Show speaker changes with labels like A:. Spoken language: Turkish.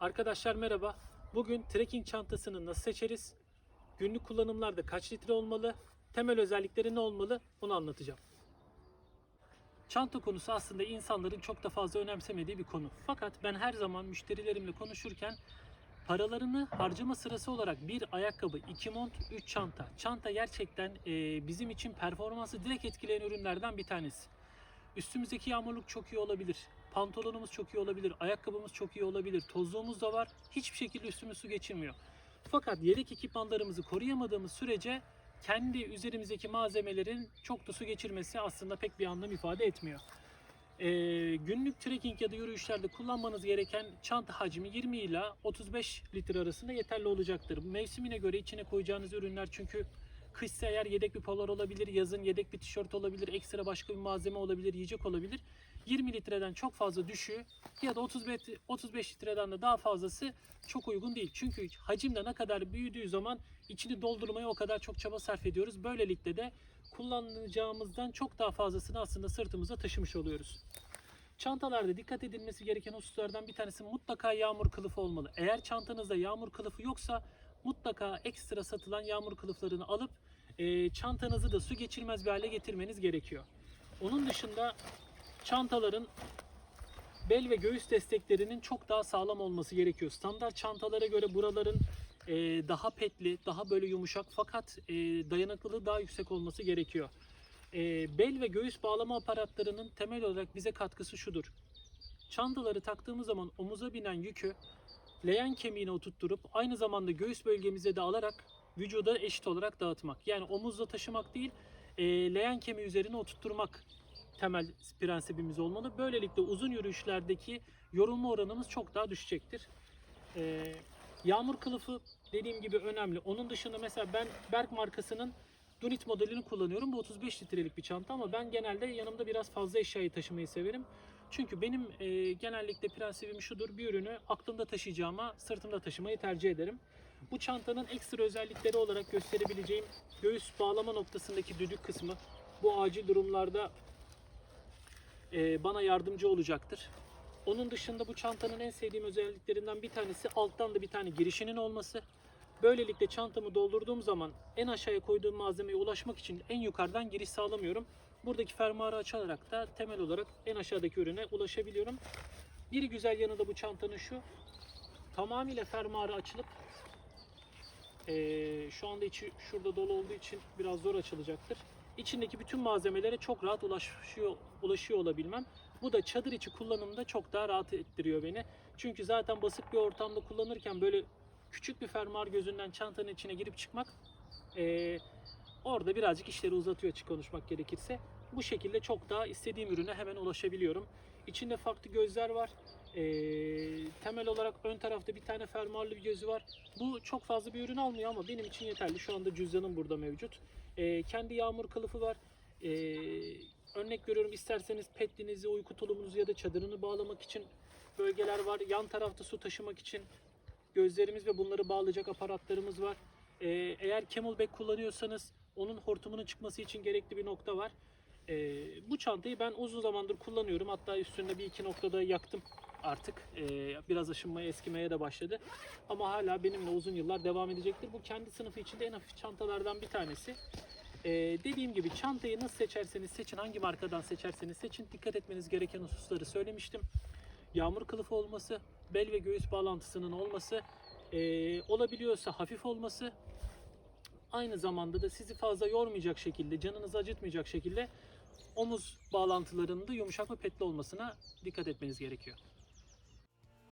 A: Arkadaşlar merhaba. Bugün trekking çantasını nasıl seçeriz? Günlük kullanımlarda kaç litre olmalı? Temel özellikleri ne olmalı? Bunu anlatacağım. Çanta konusu aslında insanların çok da fazla önemsemediği bir konu. Fakat ben her zaman müşterilerimle konuşurken paralarını harcama sırası olarak bir ayakkabı, iki mont, üç çanta. Çanta gerçekten e, bizim için performansı direkt etkileyen ürünlerden bir tanesi. Üstümüzdeki yağmurluk çok iyi olabilir. Pantolonumuz çok iyi olabilir. Ayakkabımız çok iyi olabilir. Tozluğumuz da var. Hiçbir şekilde üstümüz su geçirmiyor. Fakat yedek ekipmanlarımızı koruyamadığımız sürece kendi üzerimizdeki malzemelerin çok da su geçirmesi aslında pek bir anlam ifade etmiyor. Ee, günlük trekking ya da yürüyüşlerde kullanmanız gereken çanta hacmi 20 ila 35 litre arasında yeterli olacaktır. Mevsimine göre içine koyacağınız ürünler çünkü kışsa eğer yedek bir polar olabilir, yazın yedek bir tişört olabilir, ekstra başka bir malzeme olabilir, yiyecek olabilir. 20 litreden çok fazla düşüğü ya da 35, 35 litreden de daha fazlası çok uygun değil. Çünkü hacimde ne kadar büyüdüğü zaman içini doldurmaya o kadar çok çaba sarf ediyoruz. Böylelikle de kullanacağımızdan çok daha fazlasını aslında sırtımıza taşımış oluyoruz. Çantalarda dikkat edilmesi gereken hususlardan bir tanesi mutlaka yağmur kılıfı olmalı. Eğer çantanızda yağmur kılıfı yoksa mutlaka ekstra satılan yağmur kılıflarını alıp e, çantanızı da su geçirmez bir hale getirmeniz gerekiyor. Onun dışında çantaların bel ve göğüs desteklerinin çok daha sağlam olması gerekiyor. Standart çantalara göre buraların e, daha petli, daha böyle yumuşak fakat e, dayanıklılığı daha yüksek olması gerekiyor. E, bel ve göğüs bağlama aparatlarının temel olarak bize katkısı şudur. Çantaları taktığımız zaman omuza binen yükü leğen kemiğine oturtturup aynı zamanda göğüs bölgemize de alarak vücuda eşit olarak dağıtmak. Yani omuzla taşımak değil, e, leğen kemiği üzerine oturtturmak temel prensibimiz olmalı. Böylelikle uzun yürüyüşlerdeki yorulma oranımız çok daha düşecektir. E, yağmur kılıfı dediğim gibi önemli. Onun dışında mesela ben Berk markasının Dunit modelini kullanıyorum. Bu 35 litrelik bir çanta ama ben genelde yanımda biraz fazla eşyayı taşımayı severim. Çünkü benim e, genellikle prensibim şudur. Bir ürünü aklımda taşıyacağıma sırtımda taşımayı tercih ederim. Bu çantanın ekstra özellikleri olarak gösterebileceğim göğüs bağlama noktasındaki düdük kısmı bu acil durumlarda e, bana yardımcı olacaktır. Onun dışında bu çantanın en sevdiğim özelliklerinden bir tanesi alttan da bir tane girişinin olması. Böylelikle çantamı doldurduğum zaman en aşağıya koyduğum malzemeye ulaşmak için en yukarıdan giriş sağlamıyorum. Buradaki fermuarı açarak da temel olarak en aşağıdaki ürüne ulaşabiliyorum. Bir güzel yanı da bu çantanın şu. Tamamıyla fermuarı açılıp eee, şu anda içi şurada dolu olduğu için biraz zor açılacaktır. İçindeki bütün malzemelere çok rahat ulaşıyor, ulaşıyor olabilmem. Bu da çadır içi kullanımda çok daha rahat ettiriyor beni. Çünkü zaten basık bir ortamda kullanırken böyle küçük bir fermuar gözünden çantanın içine girip çıkmak eee, orada birazcık işleri uzatıyor açık konuşmak gerekirse. Bu şekilde çok daha istediğim ürüne hemen ulaşabiliyorum. İçinde farklı gözler var. Eee, temel olarak ön tarafta bir tane fermuarlı bir gözü var. Bu çok fazla bir ürün almıyor ama benim için yeterli. Şu anda cüzdanım burada mevcut. Eee, kendi yağmur kılıfı var. Eee, örnek veriyorum isterseniz petlinizi, uyku tulumunuzu ya da çadırını bağlamak için bölgeler var. Yan tarafta su taşımak için gözlerimiz ve bunları bağlayacak aparatlarımız var. Ee, eğer camelback kullanıyorsanız onun hortumunun çıkması için gerekli bir nokta var. Ee, bu çantayı ben uzun zamandır kullanıyorum. Hatta üstünde bir iki noktada yaktım artık. Ee, biraz aşınmaya, eskimeye de başladı. Ama hala benimle uzun yıllar devam edecektir. Bu kendi sınıfı içinde en hafif çantalardan bir tanesi. Ee, dediğim gibi çantayı nasıl seçerseniz seçin, hangi markadan seçerseniz seçin dikkat etmeniz gereken hususları söylemiştim. Yağmur kılıfı olması, bel ve göğüs bağlantısının olması, ee, olabiliyorsa hafif olması, aynı zamanda da sizi fazla yormayacak şekilde, canınızı acıtmayacak şekilde omuz bağlantılarının da yumuşak ve petli olmasına dikkat etmeniz gerekiyor.